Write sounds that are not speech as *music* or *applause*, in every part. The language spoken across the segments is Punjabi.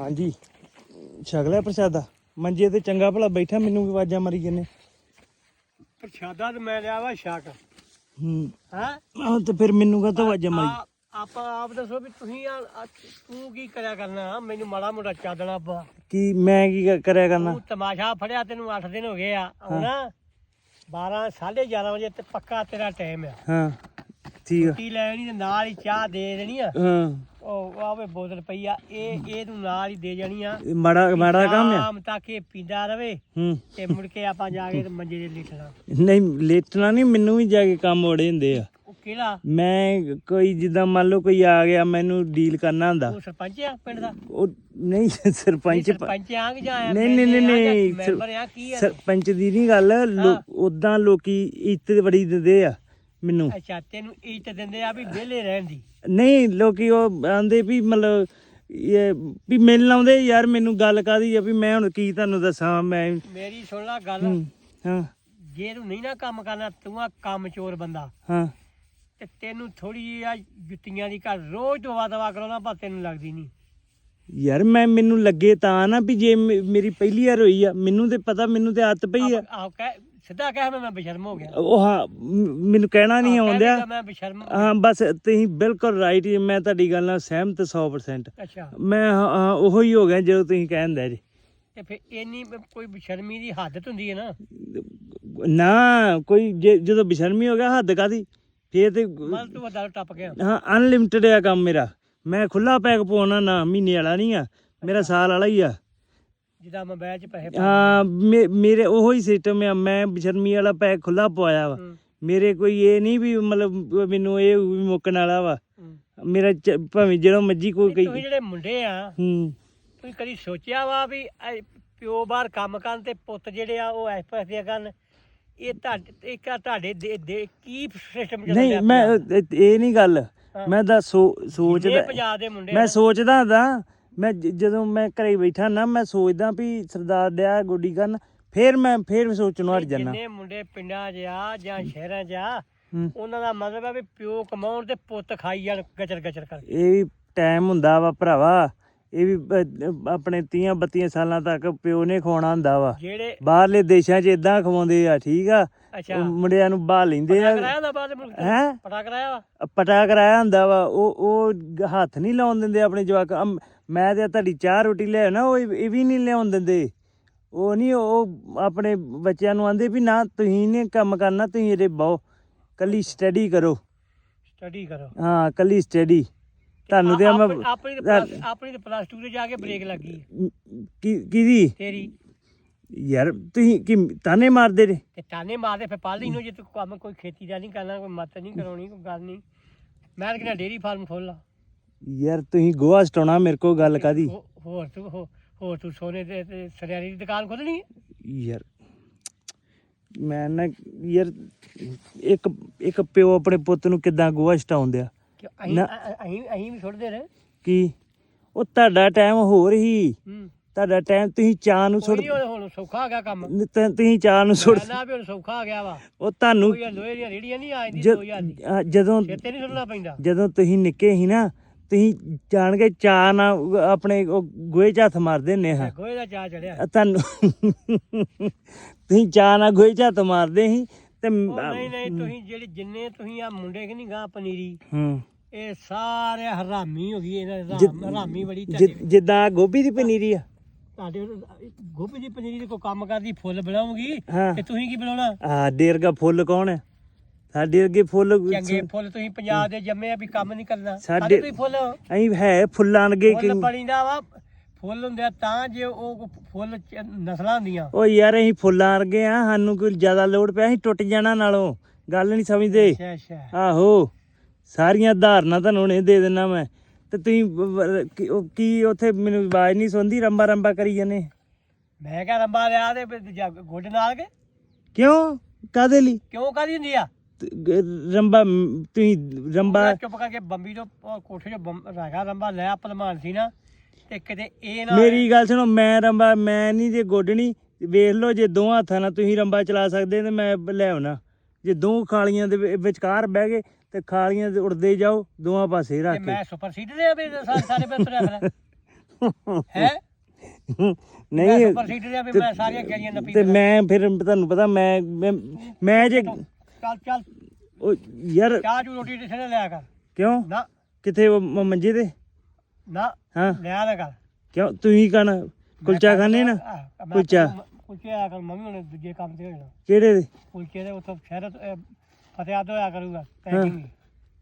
ਹਾਂਜੀ। ਛਕ ਲਿਆ ਪ੍ਰਸ਼ਾਦਾ। ਮੰਜੇ ਤੇ ਚੰਗਾ ਭਲਾ ਬੈਠਾ ਮੈਨੂੰ ਵੀ ਆਵਾਜ਼ਾਂ ਮਾਰੀ ਜੰਨੇ ਪ੍ਰਸ਼ਾਦਾ ਤੇ ਮੈਂ ਲਿਆ ਵਾ ਸ਼ੱਕ ਹੂੰ। ਹੈ? ਆਹ ਤੇ ਫਿਰ ਮੈਨੂੰ ਕਾ ਆਵਾਜ਼ਾਂ ਮਾਰੀ? ਆਪਾਂ ਆਪ ਦੱਸੋ ਵੀ ਤੁਸੀਂ ਆ ਆ ਤੂੰ ਕੀ ਕਰਿਆ ਕਰਨਾ? ਮੈਨੂੰ ਮਾੜਾ ਮੋਟਾ ਚਾਦਣਾ ਪਾ। ਕੀ ਮੈਂ ਕੀ ਕ- ਕਰਿਆ ਕਰਨਾ? ਤੂੰ ਤਮਾਸ਼ਾ ਫੜਿਆ ਤੈਨੂੰ 8 ਦਿਨ ਹੋ ਗਏ ਆ। ਹੁਣ 12 11:30 ਵਜੇ ਤੇ ਪੱਕਾ ਤੇਰਾ ਟਾਈਮ ਆ। ਹਾਂ। ਠੀਕ ਆ। ਟੀ ਲੈਣੀ ਤੇ ਨਾਲ ਹੀ ਚਾਹ ਦੇ ਦੇਣੀ ਆ। ਹਾਂ। ਉਹ ਆਵੇ ਬੋਤਲ ਪਈ ਆ ਇਹ ਇਹ ਤੂੰ ਨਾਲ ਹੀ ਦੇ ਜਾਣੀ ਆ। ਇਹ ਮਾੜਾ ਮਾੜਾ ਕੰਮ ਆ। ਸ਼ਾਮ ਤੱਕ ਇਹ ਪੀਂਦਾ ਰਵੇ ਹੂੰ। ਤੇ ਮੁੜ ਕੇ ਆਪਾਂ ਜਾ ਕੇ ਤੇ ਮੰਜੇ ਦੇ ਲਿਟਣਾ। ਨਹੀਂ ਲੇਟਣਾ ਨਹੀਂ ਮੈਨੂੰ ਵੀ ਜਾ ਕੇ ਕੰਮ ਓੜੇ ਹੁੰਦੇ ਆ। ਉਹ ਕਿਹੜਾ? ਮੈਂ ਕੋਈ ਜਿੱਦਾਂ ਮੰਨ ਲਓ ਕੋਈ ਆ ਗਿਆ ਮੈਨੂੰ ਡੀਲ ਕਰਨਾ ਹੁੰਦਾ। ਉਹ ਸਰਪੰਚ ਆ ਪਿੰਡ ਦਾ? ਉਹ ਨਹੀਂ ਸਰਪੰਚ ਪ- ਸਰਪੰਚ ਆ ਕਿ ਜਾਂ ਨਹੀਂ, ਨਹੀਂ, ਨਹੀਂ, ਨਹੀਂ, ਸਰ- ਮੈਂਬਰ ਆ ਕੀ ਆ? ਸਰਪੰਚ ਦੀ ਨਹੀਂ ਗੱਲ ਉਦਾਂ ਲੋਕੀ ਇੱਜ਼ਤ ਬੜੀ ਦਿੰਦੇ ਆ। ਮੈਨੂੰ। ਅੱਛਾ ਤੈਨੂੰ ਇੱਜ਼ਤ ਦਿੰਦੇ ਆ ਵੀ ਵਿਹਲੇ ਰਹਿਣ ਦੀ? ਨਹੀਂ ਲੋਕੀ ਉਹ ਆਂਦੇ ਵੀ ਮਤਲਬ ਇਹ ਵੀ ਮਿਲਣ ਆਉਂਦੇ ਯਾਰ ਮੈਨੂੰ ਗੱਲ ਕਾਦੀ ਆ ਵੀ ਮੈਂ ਹੁਣ ਕੀ ਤੁਹਾਨੂੰ ਦੱਸਾਂ ਮੈਂ ਮੇਰੀ ਸੁਣ ਲੈ ਗੱਲ। ਹੂੰ, ਹਾਂ। ਜੇ ਤੂੰ ਨਹੀਂ ਨਾ ਕੰਮ ਕਰਨਾ ਤੂੰ ਆ ਕੰਮ ਚੋਰ ਬੰਦਾ। ਹਾਂ। ਤੇ ਤੈਨੂੰ ਥੋੜੀ ਆ ਜੁੱਤੀਆਂ ਦੀ ਘਰ ਰੋਜ਼ ਦਵਾ ਦਵਾ ਕਰਾਉਣਾ ਪਰ ਤੈਨੂੰ ਲੱਗਦੀ ਨਹੀਂ। ਯਾਰ ਮੈਂ ਮੈਨੂੰ ਲੱਗੇ ਤਾਂ ਨਾ ਵੀ ਜੇ ਮੇ- ਮੇਰੀ ਪਹਿਲੀ ਵਾਰ ਹੋਈ ਆ ਮੈਨੂੰ ਤੇ ਪਤਾ ਮੈਨੂੰ ਤੇ ਆਦਤ ਪਈ ਆ। ਆਹ ਕਹਿ ਸਿੱਧਾ ਕਹਿ ਮੈਂ ਬਸ਼ਰਮ ਹੋ ਗਿਆ। ਉਹ ਹਾਂ ਮ- ਮੈਨੂੰ ਕਹਿਣਾ ਨਹੀਂ ਕਹਿ ਆਉਂਦਿਆ। ਮੈਂ ਬਸ਼ਰਮ ਹਾਂ ਬਸ ਤੁਸੀਂ ਬਿਲਕੁਲ ਰਾਈਟ ਮੈਂ ਤੁਹਾਡੀ ਗੱਲ ਨਾਲ ਸਹਿਮਤ 100% ਅੱਛਾ। ਮੈਂ ਹਾਂ, ਹਾਂ, ਉਹੋ ਹੀ ਹੋ ਗਿਆ ਜਦੋਂ ਤੁਸੀਂ ਕਹਿੰਦੇ ਜੀ। ਤੇ ਫਿਰ ਇੰਨੀ ਬ- ਕੋਈ ਬਸ਼ਰਮੀ ਦੀ ਹੱਦ ਹੁੰਦੀ ਹੈ ਨਾ? ਨਾ ਕੋਈ ਜੇ- ਜਦੋਂ ਬੇਸ਼ਰਮੀ ਹੋ ਗਿਆ ਹੱਦ ਕਾਦੀ ਫੇਰ ਤੇ ਮਨ ਤੂੰ ਵੱਡਾ ਟੱਪ ਗਿਆ। ਹਾਂ ਅਨਲਿਮਿਟਿਡ ਆ ਕੰਮ ਮੇਰਾ। ਮੈਂ ਖੁੱਲਾ ਪੈਕ ਪਾਉਣਾ ਨਾ ਮਹੀਨੇ ਵਾਲਾ ਨਹੀਂ ਆ। ਮੇਰਾ ਸਾਲ ਵਾਲਾ ਹੀ ਆ। ਜਿੱਦਾਂ ਮੈਂ ਬੈਚ ਪੈਸੇ ਪਾ ਹਾਂ ਮੇ- ਮੇਰੇ ਉਹੋ ਹੀ ਸਿਸਟਮ ਆ। ਮੈਂ ਬੇਸ਼ਰਮੀ ਵਾਲਾ ਪੈਕ ਖੁੱਲਾ ਪਵਾਇਆ ਵਾ। ਹੂੰ, ਮੇਰੇ ਕੋਈ ਇਹ ਨਹੀਂ ਵੀ ਮਤਲਬ ਮੈਨੂੰ ਇਹ ਵੀ ਮੁੱਕਣ ਵਾਲਾ ਵਾ। ਹੂੰ। ਮੇਰਾ ਚ- ਭਾਵੇਂ ਜਿਹੜਾ ਮਰਜ਼ੀ ਕੋਈ ਨਹੀਂ, ਤੁਸੀਂ ਕਈ ਜਿਹੜੇ ਮੁੰਡੇ ਆ ਹੂੰ। ਤੁਸੀਂ ਕਦੀ ਸੋਚਿਆ ਵਾ ਵੀ ਇਹ ਪਿਓ ਬਾਹਰ ਕੰਮ ਕਰਨ ਤੇ ਪੁੱਤ ਜਿਹੜੇ ਆ ਉਹ ਐਸ ਦੇ ਕਰਨ? ਇਹ ਤੁਹਾਡੇ ਇੱਕ ਆ ਤੁਹਾਡੇ ਦੇ- ਦੇ ਕੀ ਸਿਸਟਮ ਚੱਲਦਾ ਨਹੀਂ ਮੈਂ ਇਹ ਇਹ ਨਹੀਂ ਗੱਲ। ਮੈਂ ਤਾਂ ਸੋ- ਸੋਚਦਾ ਪੰਜਾਬ ਦੇ ਮੁੰਡੇ ਮੈਂ ਆ, ਸੋਚਦਾ ਦਾ ਮੈਂ ਜਦੋਂ ਮੈਂ ਘਰੇ ਬੈਠਾ ਨਾ ਮੈਂ ਸੋਚਦਾ ਵੀ ਸਰਦਾਰ ਡਿਆ ਗੋਡੀ ਕਰਨ ਫੇਰ ਮੈਂ ਫੇਰ ਸੋਚਣੋਂ ਹਟ ਜਾਣਾ ਜਿੰਨੇ ਮੁੰਡੇ ਪਿੰਡਾਂ 'ਚ ਆ ਜਾਂ ਸ਼ਹਿਰਾਂ 'ਚ ਆ ਹੂੰ। ਉਹਨਾਂ ਦਾ ਮਤਲਬ ਆ ਵੀ ਪਿਓ ਕਮਾਉਣ ਤੇ ਪੁੱਤ ਖਾਈ ਜਾਣ ਗਚਰ ਗਚਰ ਕਰਕੇ ਇਹ ਵੀ ਟਾਈਮ ਹੁੰਦਾ ਵਾ ਭਰਾਵਾ। ਇਹ ਵੀ ਆਪਣੇ 30 32 ਸਾਲਾਂ ਤੱਕ ਪਿਓ ਨੇ ਖਵਾਉਣਾ ਹੁੰਦਾ ਵਾ। ਜਿਹੜੇ ਬਾਹਰਲੇ ਦੇਸ਼ਾਂ 'ਚ ਇਦਾਂ ਖਵਾਉਂਦੇ ਆ ਠੀਕ ਆ? ਮੁੰਡਿਆਂ ਨੂੰ ਬਾਹ ਲੈਂਦੇ ਪਟਾ ਆ ਹੈ? ਪਟਾ ਕਰਾਇਆ ਪਟਾ ਕਰਾਇਆ ਹੁੰਦਾ ਵਾ। ਉਹ ਉਹ ਹੱਥ ਨਹੀਂ ਲਾਉਣ ਦਿੰਦੇ ਆਪਣੇ ਜਵਾਕ। ਮੈਂ ਤੇ ਤੁਹਾਡੀ ਚਾਹ ਰੋਟੀ ਲੈ ਨਾ ਉਹ ਇਹ ਵੀ ਨਹੀਂ ਲਿਆਉਣ ਦਿੰਦੇ। ਉਹ ਨਹੀਂ ਉਹ ਆਪਣੇ ਬੱਚਿਆਂ ਨੂੰ ਆਂਦੇ ਵੀ ਨਾ ਤੁਸੀਂ ਨੇ ਕੰਮ ਕਰਨਾ ਤੁਸੀਂ ਇਹਦੇ ਬਹੁ ਕੱਲੀ ਸਟੱਡੀ ਕਰੋ। ਸਟੱਡੀ ਕਰੋ। ਹਾਂ ਕੱਲੀ ਸਟੱਡੀ ਤੁਹਾਨੂੰ ਤੇ ਮੈਂ ਆਪਣੀ- ਤੇ ਪਲੱਸ- ਆਪਣੀ ਤੇ ਪਲੱਸ 2 ਤੇ ਜਾ ਕੇ ਬ੍ਰੇਕ ਲੱਗੀ ਕੀ ਕਿਹਦੀ? ਤੇਰੀ। ਯਾਰ ਤੁਸੀਂ ਕੀ ਤਾਨੇ ਮਾਰਦੇ ਨੇ? ਤੇ ਤਾਨੇ ਮਾਰਦੇ ਫਿਰ ਲਈ ਨੂੰ ਜੇ ਤੂੰ ਕੰਮ ਕੋਈ ਖੇਤੀ ਦਾ ਨਹੀਂ ਕਰਨਾ ਕੋਈ ਮੱਤ ਨਹੀਂ ਕਰਾਉਣੀ ਕੋਈ ਗੱਲ ਨਹੀਂ। ਮੈਂ ਤਾਂ ਕਹਿੰਦਾ ਡੇਰੀ ਫਾਰਮ ਖੋਲ ਲਾ। ਯਾਰ ਤੁਸੀਂ ਗੋਹਾ ਸਟਾਉਣਾ ਮੇਰੇ ਕੋਲ ਗੱਲ ਕਾਦੀ ਹੋ- ਹੋਰ ਤੂੰ ਹੋ- ਹੋਰ ਤੂੰ ਸੋਨੇ ਦੇ ਤੇ ਸਰਿਆਰੀ ਦੀ ਦੁਕਾਨ ਖੋਲਣੀ ਹੈ? ਯਾਰ ਮੈਂ ਨਾ ਯਾਰ ਇੱਕ ਇੱਕ ਪਿਓ ਆਪਣੇ ਪੁੱਤ ਨੂੰ ਕਿਦਾਂ ਗੋਹਾ ਸਟਾਉਂਦਿਆ? ਕਿ ਅਸੀਂ ਨਾ। ਅ- ਅ- ਅਸੀਂ ਅਸੀਂ ਵੀ ਛੁੱਟਦੇ ਰਹੇ ਕੀ? ਉਹ ਤੁਹਾਡਾ ਟਾਈਮ ਹੋਰ ਹੀ। ਹੂੰ। ਤੁਹਾਡਾ ਟਾਈਮ ਤੁਸੀਂ ਚਾਹ ਨੂੰ ਸੁੱਟ ਕੋਈ ਨੀ, ਹੁਣ ਹੁਣ ਸੌਖਾ ਆ ਗਿਆ ਕੰਮ। ਤ- ਤੁਸੀਂ ਚਾਹ ਨੂੰ ਸੁੱਟ ਨਾ ਵੀ ਹੁਣ ਸੌਖਾ ਆ ਗਿਆ ਵਾ। ਉਹ ਤੁਹਾਨੂੰ ਕੋਈ ਇਹ ਲੋਹੇ ਦੀਆਂ ਰੇੜੀਆਂ ਨਹੀਂ ਆਈਆਂ ਜ- 2000 ਦੀ ਅ, ਜਦੋਂ ਸਿਰ ਤੇ ਨਹੀਂ ਸੁੱਟਣਾ ਪੈਂਦਾ। ਜਦੋਂ ਤੁਸੀਂ ਨਿੱਕੇ ਸੀ ਨਾ ਤੁਸੀਂ ਜਾਣ ਕੇ ਚਾਹ ਨਾਲ ਆਪਣੇ ਗੋਹੇ 'ਚ ਹੱਥ ਮਾਰਦੇ ਹੁੰਦੇ ਹਾਂ। ਗੋਹੇ ਦਾ ਚਾਹ ਚੜਿਆ। ਤੁਹਾਨੂੰ *laughs* ਤੁਸੀਂ ਚਾਹ ਨਾਲ ਗੋਹੇ 'ਚ ਹੱਥ ਮਾਰਦੇ ਸੀ ਤੇ ਨਹੀਂ ਨਹੀਂ ਤੁਸੀਂ ਜਿਹੜੇ ਜਿੰਨੇ ਤੁਸੀਂ ਆ ਮੁੰਡੇ ਕਿ ਨਹੀਂ ਗਾ ਪਨੀਰੀ ਹੂੰ। ਇਹ ਸਾਰੇ ਹਰਾਮੀ ਹੋ ਗਈ ਇਹਨਾਂ ਦੀ ਹਰਾਮ- ਬੜੀ ਜਿੱਦਾਂ ਗੋਭੀ ਦੀ ਪਨੀਰੀ ਆ। ਤੁਹਾਡੇ ਗੋਭੀ ਦੀ ਪਨੀਰੀ ਦੇ ਕੋਈ ਕੰਮ ਕਰਦੀ ਫੁੱਲ ਬਣਾਉਂਗੀ ਤੇ ਤੁਸੀਂ ਕੀ ਬਣਾਉਣਾ? ਆ ਡੇਰਗਾ ਫੁੱਲ ਕੌਣ ਹੈ ਸਾਡੇ ਅੱਗੇ ਫੁੱਲ ਚੰਗੇ ਫੁੱਲ ਤੁਸੀਂ ਪੰਜਾਬ ਦੇ ਜੰਮੇ ਆ ਵੀ ਕੰਮ ਨਹੀਂ ਕਰਨਾ। ਸਾਡੇ- ਤੁਸੀਂ ਫੁੱਲ? ਅਸੀਂ ਹੈ ਫੁੱਲਾਂ ਅਗੇ ਫੁੱਲ ਬਣੀਦਾ ਵਾ ਫੁੱਲ ਹੁੰਦੇ ਆ ਤਾਂ ਜੇ ਉਹ ਫੁੱਲ ਨਸਲਾਂ ਹੁੰਦੀਆਂ। ਓ ਯਾਰ ਅਸੀਂ ਫੁੱਲਾਂ ਵਰਗੇ ਆ ਸਾਨੂੰ ਕੋਈ ਜ਼ਿਆਦਾ ਲੋੜ ਪਿਆ ਅਸੀਂ ਟੁੱਟ ਜਾਣਾ ਨਾਲੋਂ। ਗੱਲ ਨਹੀਂ ਸਮਝਦੇ। ਅੱਛਾ ਅੱਛਾ। ਆਹੋ ਸਾਰੀਆਂ ਧਾਰਨਾ ਤੁਹਾਨੂੰ ਹੁਣੇ ਦੇ ਦੇਣਾ ਮੈਂ। ਤੇ ਤੁਸੀਂ ਕੀ- ਉਹ ਉੱਥੇ ਮੈਨੂੰ ਆਵਾਜ਼ ਨਹੀਂ ਸੁਣਦੀ ਰੰਬਾ ਰੰਬਾ ਕਰੀ ਜਾਂਦੇ। ਮੈਂ ਕਿਹਾ ਰੰਬਾ ਲਿਆ ਤੇ ਗੁੱਡ ਨਾਲ ਕੇ। ਕਿਉਂ? ਕਾਦੇ ਲਈ? ਕਿਉਂ ਕਾਦੀ ਹੁੰਦੀ ਆ? ਰੰਬਾ ਤੁਸੀਂ ਰੰਬਾ ਚੁੱਪ ਕਰਕੇ ਬੰਬੀ ਤੋਂ ਉਹ ਕੋਠੇ ਬੰਬ ਰਾਗਾ ਰੰਬਾ ਲਿਆ ਭਲਮਾਨ ਸੀ ਨਾ ਤੇ ਕਿਤੇ ਇਹ ਨਾ ਮੇਰੀ ਗੱਲ ਸੁਣੋ ਮੈਂ ਰੰਬਾ ਮੈਂ ਨਹੀਂ ਜੇ ਗੋਡਣੀ ਵੇਖ ਲਓ ਜੇ ਦੋ ਹੱਥਾਂ ਨਾਲ ਤੁਸੀਂ ਰੰਬਾ ਚਲਾ ਸਕਦੇ ਤੇ ਮੈਂ ਲੈ ਆਉਣਾ। ਜੇ ਦੋ ਖਾਲੀਆਂ ਦੇ ਵਿ- ਵਿਚਕਾਰ ਬਹਿ ਗਏ ਤੇ ਖਾਲੀਆਂ ਤੇ ਉੜਦੇ ਜਾਓ ਦੋਹਾਂ ਪਾਸੇ ਤੇ ਰੱਖ ਕੇ। ਮੈਂ ਸੁਪਰ ਸੀਡਰ ਆ ਵੀ ਸਾਰੇ ਸਾਰੇ ਪੈਸੇ ਰੱਖ ਲੈ ਹੈ? ਨਹੀਂ ਮੈਂ ਆ ਵੀ ਸਾਰੀਆਂ ਗਲੀਆਂ ਨੱਪੀ ਤੇ ਮੈਂ ਫਿਰ ਤੁਹਾਨੂੰ ਪਤਾ ਮੈਂ ਮੈਂ- ਮੈਂ ਜੇ ਚੱਲ ਚੱਲ। ਉਹ ਯਾਰ ਚਾਹ ਚੂ ਰੋਟੀ ਕਿਸੇ ਨੇ ਲਿਆ ਕਰ। ਕਿਉਂ? ਨਾ। ਕਿੱਥੇ ਉਹ ਮ- ਮੰਜੇ ਤੇ? ਨਾ। ਹਾਂ। ਲਿਆ ਨਾ ਕਰ। ਕਿਉਂ? ਤੁਸੀਂ ਖਾਣਾ ਕੁਲਚਾ ਖਾਣੇ ਨਾ। ਆਹ, ਮੈਂ ਕੁਲਚਾ। ਕੁਲਚੇ ਆਇਆ ਕਰ ਮੰਮੀ ਉਹਨੇ ਦੂਜੇ ਕੰਮ ਤੇ ਹੋ ਜਾਣਾ ਕਿਹੜੇ ਦੇ? ਕੁਲਚੇ ਦੇ ਉੱਥੋਂ ਸ਼ਹਿਰ ਤੋਂ, ਫਤਿਆਦ ਹੋਇਆ ਕਰੂਗਾ। ਪੈਕਿੰਗ।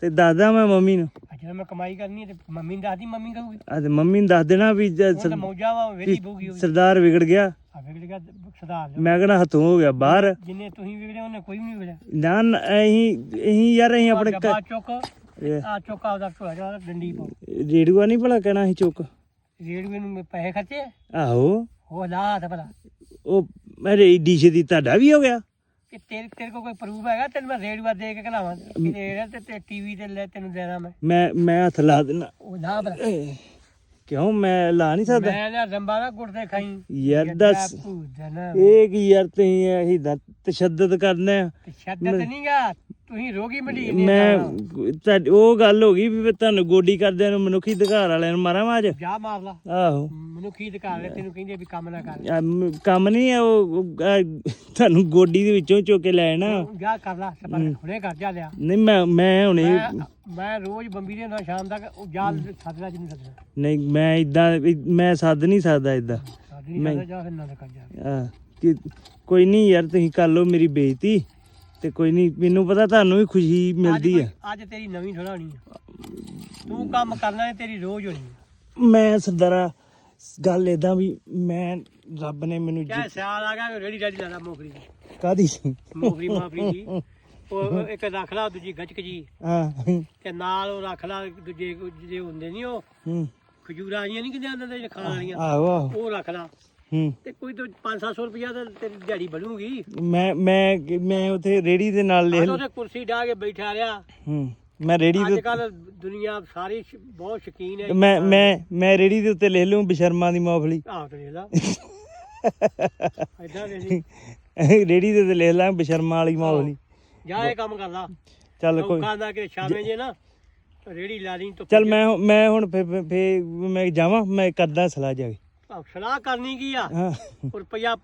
ਤੇ ਦਾਦਾ ਮੈਂ ਮੰਮੀ ਨੂੰ। ਜਦੋਂ ਮੈਂ ਕਮਾਈ ਕਰਨੀ ਹੈ ਤੇ ਮੰਮੀ ਨੂੰ ਦੱਸਦੀ ਮੰਮੀ ਕਹੂਗੀ। ਆ ਤੇ ਮੰਮੀ ਨੂੰ ਦੱਸ ਦੇਣਾ ਵੀ ਉਹ ਸਰ- ਮੌਜਾ ਵਾ ਵੇਲੀ ਬੂਗੀ ਉਹ ਸਰਦਾਰ ਵਿਗੜ ਗਿਆ। ਆ ਵਿਗੜ ਗਿਆ ਲਿਓ ਮੈਂ ਕਹਣਾ ਹੱਥੋਂ ਹੋ ਗਿਆ ਬਾਹਰ। ਜਿੰਨੇ ਤੁਸੀਂ ਵਿਗੜੇ ਉਹਨੇ ਕੋਈ ਵੀ ਨਹੀਂ ਵਿਗੜਿਆ। ਨਾ ਨਾ, ਅਸੀਂ ਅਸੀਂ ਯਾਰ ਅਸੀਂ ਆਪਣੇ ਡੱਬਾ ਚੁੱਕ ਇਹ ਆ ਚੁੱਕ ਆਪਦਾ ਢੋਆ ਜਾ ਡੰਡੀ ਪਾਓ ਰੇਡੂਆ ਨਹੀਂ ਭਲਾ ਕਹਿਣਾ ਸੀ ਚੁੱਕ। ਰੇਡੂਏ ਨੂੰ ਪੈਸੇ ਖਰਚੇ? ਆਹੋ। ਉਹ ਲਾ ਭਲਾ। ਉਹ ਮੇਰੇ ਡੀਸ਼ੇ ਦੀ ਤੁਹਾਡਾ ਵੀ ਹੋ ਗਿਆ। ਕਿ ਤੇਰੇ ਤੇਰੇ ਕੋਲ ਕੋਈ ਪ੍ਰੂਫ ਹੈਗਾ? ਤੈਨੂੰ ਮੈਂ ਰੇਡੂਆ ਦੇ ਕੇ ਕਢਾਵਾਂ ਕਿ ਰੇਡ ਤੇ ਤੇ ਟੀਵੀ ਤੇ ਲੈ ਤੈਨੂੰ ਦੇਣਾ ਮੈਂ। ਮੈਂ ਮੈਂ ਹੱਥ ਲਾ ਦੇਣਾ ਉਹ ਲਾ ਭਲਾ। ਕਿਉਂ? ਮੈਂ ਲਾ ਨਹੀਂ ਸਕਦਾ। ਮੈਂ ਨਾ ਰੰਬਾ ਨਾ ਗੁੱਟਦੇ ਖਾਈ। ਯਾਰ ਦੱਸ। ਇਹ ਕੀ ਯਾਰ ਤੁਸੀਂ ਇਹੀ ਦਾ ਤਸ਼ੱਦਦ ਕਰਨਾ। ਆ। ਸ਼ੱਦਤ ਨਹੀਂਗਾ ਤੁਸੀਂ ਰੋਗੀ ਮੰਡੀ ਮੈਂ ਤੁਹਾਡੀ ਉਹ ਗੱਲ ਹੋ ਗਈ ਵੀ ਤੁਹਾਨੂੰ ਗੋਡੀ ਕਰਦਿਆਂ ਨੂੰ ਮਨੁੱਖੀ ਅਧਿਕਾਰ ਵਾਲਿਆਂ ਨੂੰ ਮਾਰਾਂ ਮਾਜ ਜਾ ਮਾਰ ਲਾ ਆਹੋ। ਮਨੁੱਖੀ ਅਧਿਕਾਰ ਨੇ ਤੈਨੂੰ ਕਹਿੰਦੇ ਵੀ ਕੰਮ ਨਾ ਕਰ। ਆ, ਮ- ਕੰਮ ਨਹੀਂ ਆ ਉਹ ਉਹ, ਆ, ਤੁਹਾਨੂੰ ਗੋਡੀ ਦੇ ਵਿੱਚੋਂ ਚੁੱਕ ਕੇ ਲੈ ਨਾ ਜਾ ਕਰ ਲਾ ਸਪਰ ਹੁਣੇ ਕਰ ਜਾ ਲਿਆ। ਨਹੀਂ ਮੈਂ ਮੈਂ ਹੁਣੇ ਮੈਂ ਮੈਂ ਰੋਜ਼ ਬੰਬੀ ਦੇ ਹੁੰਦਾ ਸ਼ਾਮ ਤੱਕ ਉਹ ਜਾਲ ਸੱਦਦਾ ਜਿੰਨੂੰ ਸੱਦਣਾ। ਨਹੀਂ ਮੈਂ ਇਦਾਂ ਮੈਂ ਸੱਦ ਨਹੀਂ ਸਕਦਾ ਇਦਾਂ ਸਾਡੀ ਨਹੀਂ ਸੱਦਦਾ ਜਾ ਫਿਰ ਨਾ ਕਰ ਜਾ। ਕੋਈ ਨਹੀਂ ਯਾਰ ਤੁਸੀਂ ਕਰ ਲਓ ਮੇਰੀ ਬੇਇੱਜ਼ਤੀ। ਤੇ ਕੋਈ ਨਹੀਂ ਮੈਨੂੰ ਪਤਾ ਤੁਹਾਨੂੰ ਵੀ ਖੁਸ਼ੀ ਮਿਲਦੀ ਕੋਈ- ਅੱਜ ਤੇਰੀ ਨਵੀਂ ਆ। ਤੂੰ ਕੰਮ ਕਰਨਾ ਹੈ ਤੇਰੀ ਰੋਜ਼ ਹੋਣੀ ਮੈਂ ਸਰਦਾਰਾ ਗੱਲ ਏਦਾਂ ਵੀ ਮੈਂ ਰੱਬ ਨੇ ਮੈਨੂੰ ਚਾਹੇ ਸਿਆਲ ਆ ਗਿਆ ਰੇੜੀ ਰਾੜੀ ਲਾਦਾ ਮੋਗਰੀ ਦੀ। ਕਾਦੀ ਮੋਗਰੀ ਮਾਫਰੀ ਦੀ ਉਹ ਇੱਕ ਰੱਖ ਲਾ ਦੂਜੀ ਗੱਚਕ ਜੀ। ਹਾਂ। ਤੇ ਨਾਲ ਉਹ ਰੱਖ ਲਾ ਦੂਜੇ ਜਿਹੜੇ ਹੁੰਦੇ ਨਹੀਂ ਉਹ। ਹੂੰ। ਖਜੂਰਾਂ ਜੀਆਂ ਨਹੀਂ ਆਂਦੇ ਜਿਹੜੇ ਖਾਣ ਵਾਲੀਆਂ। ਆਹੋ। ਉਹ ਰੱਖ ਲਾ। ਹੂੰ। ਤੇ ਕੋਈ ਤਾਂ 5-700 ਰੁਪਇਆ ਤਾਂ ਤੇਰੀ ਦਿਹਾੜੀ ਬਣੂਗੀ। ਮੈਂ ਮੈਂ ਮੈਂ ਉਥੇ ਰੇੜੀ ਦੇ ਨਾਲ ਲਿਖ ਉਹਦੇ ਕੁਰਸੀ ਢਾ ਕੇ ਬੈਠਾ ਰਿਹਾ। ਹੂੰ ਮੈਂ ਰੇੜੀ ਅੱਜ ਦੇ ਕੱਲ ਦੁਨੀਆ ਸਾਰੀ ਸ਼- ਬਹੁਤ ਸ਼ਕੀਨ ਹੈ। ਮੈਂ ਮੈਂ ਮੈਂ ਰੇੜੀ ਦੇ ਉੱਤੇ ਲਿਖ ਲੂੰ ਬਸ਼ਰਮਾ ਦੀ ਮੌਫਲੀ। ਆਹ ਤੇ ਲਾ *laughs* ਐਦਾਂ ਦੇ ਨਹੀਂ ਰੇੜੀ ਦੇ ਉੱਤੇ ਲਿਖ ਲਾਂ ਬਸ਼ਰਮਾ ਵਾਲੀ ਮੌਫਲੀ। ਜਾ ਇਹ ਕੰਮ ਕਰ ਲਾ। ਚੱਲ ਕੋਈ ਦਾ ਕਿ ਸ਼ਾਮੇ ਜੇ ਨਾ ਰੇੜੀ ਲਾ ਲਈ ਤੂੰ। ਚੱਲ ਮੈਂ ਮੈਂ ਹੁਣ ਫੇ ਫੇ ਮੈਂ ਜਾਵਾਂ ਮੈਂ ਕਰਦਾ ਸਲਾਹ ਜਾ ਕੇ। ਸਲਾਹ ਕਰਨੀ ਕੀ ਆ? ਹਾਂ। ਉਹ ਰੁਪਇਆ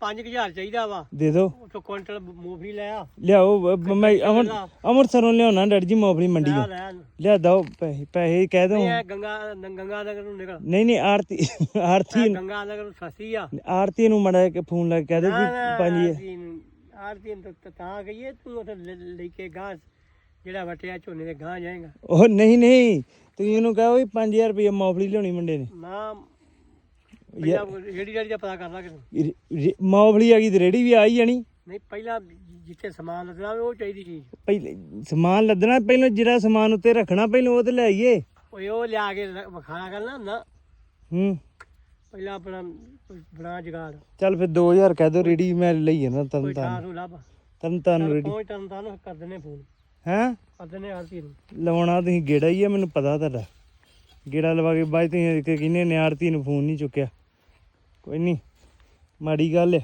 5000 ਚਾਹੀਦਾ ਵਾ। ਦੇ ਦੋ। ਉਥੋਂ ਕੁਇੰਟਲ ਮੂੰਗਫਲੀ ਲੈ ਆ। ਲਿਆਓ ਬ- ਮੈਂ ਅਮਰ ਅੰਮ੍ਰਿਤਸਰੋਂ ਲਿਆਉਣਾ ਡੈਡੀ ਜੀ ਮੌਫਲੀ ਮੰਡੀ ਲੈ ਤੋਂ। ਲੈ ਲਿਆ ਦੋ ਪੈਸੇ ਪੈਸੇ ਕਹਿ ਦੋ। ਇਹ ਗੰਗਾ ਗੰਗਾ ਨਗਰ ਨੂੰ ਨਿਕਲ। ਨਹੀਂ ਨਹੀਂ ਆਰਤੀ ਆਰਤੀ ਇਹ ਗੰਗਾ ਨਗਰ ਨੂੰ ਸਸਤੀ ਆ। ਆਰਤੀ ਨੂੰ ਮੜਾ ਕੇ ਫੋਨ ਲਾ ਕੇ ਕਹਿ ਦੇ ਵੀ ਪੰਜ ਆਰਤੀ ਨੂੰ ਤਾਂ ਤਾਂ ਗਈਏ ਤੂੰ ਉੱਥੇ ਲੈ ਕੇ ਗਾਂ ਜਿਹੜਾ ਵਟਿਆ ਝੋਨੇ ਦੇ ਗਾਂ ਜਾਏਗਾ। ਉਹ ਨਹੀਂ ਨਹੀਂ। ਤੁਸੀਂ ਇਹਨੂੰ ਕਹੋ ਵੀ 5000 ਰੁਪਏ ਮੌਫਲੀ ਲਿਆਉਣੀ ਮੁੰਡੇ ਨੇ। ਨਾ ਦਾ ਪਤਾ ਕਰ ਰੇ- ਰੇ- ਮੌਫਲੀ ਆ ਗਈ ਤੇ ਰੇੜੀ ਵੀ ਆ ਹੀ ਜਾਣੀ ਨਹੀਂ ਪਹਿਲਾਂ ਜਿੱਥੇ ਸਮਾਨ ਲੱਗਣਾ ਉਹ ਚਾਹੀਦੀ ਚੀਜ਼। ਪਹਿਲੇ ਸਮਾਨ ਲੱਦਣਾ ਪਹਿਲਾਂ ਜਿਹੜਾ ਸਮਾਨ ਉੱਤੇ ਰੱਖਣਾ ਪਹਿਲਾਂ ਉਹ ਤੇ ਲੈ ਆਈਏ। ਓਏ ਉਹ ਲਿਆ ਕੇ ਵਿਖਾਇਆ ਕਰਨਾ ਨਾ ਹੂੰ। ਪਹਿਲਾਂ ਆਪਣਾ ਕੋਈ ਬਣਾ ਜਗਾੜ। ਚੱਲ ਫਿਰ 2000 ਕਹਿ ਦੋ ਰੇੜੀ ਮੈਂ ਲਈ ਜਾਣਾ ਤਰਨ ਕੋਈ ਤਾਰਨ। ਥਾਂ ਨੂੰ ਲੱਭ। ਤਰਨ ਤਾਰਨ ਚੱਲ ਰੇੜੀ ਪਹੁੰਚ ਤਰਨ ਤਾਰਨ ਕਰ ਦਿੰਦੇ ਫੋਨ। ਹੈਂ? ਕਰ ਦਿੰਦੇ ਆਰਤੀ ਨੂੰ। ਲਵਾਉਣਾ ਤੁਸੀਂ ਗੇੜਾ ਹੀ ਆ ਮੈਨੂੰ ਪਤਾ ਤੁਹਾਡਾ। ਗੇੜਾ ਲਵਾ ਕੇ ਬਾਅਦ ਤੁਸੀਂ ਕਿ ਕਿਨੇ ਨੂੰ ਫੋਨ ਨਹੀਂ ਚੁੱਕਿਆ। ਕੋਈ ਨਹੀਂ ਮਾੜੀ ਗੱਲ ਹੈ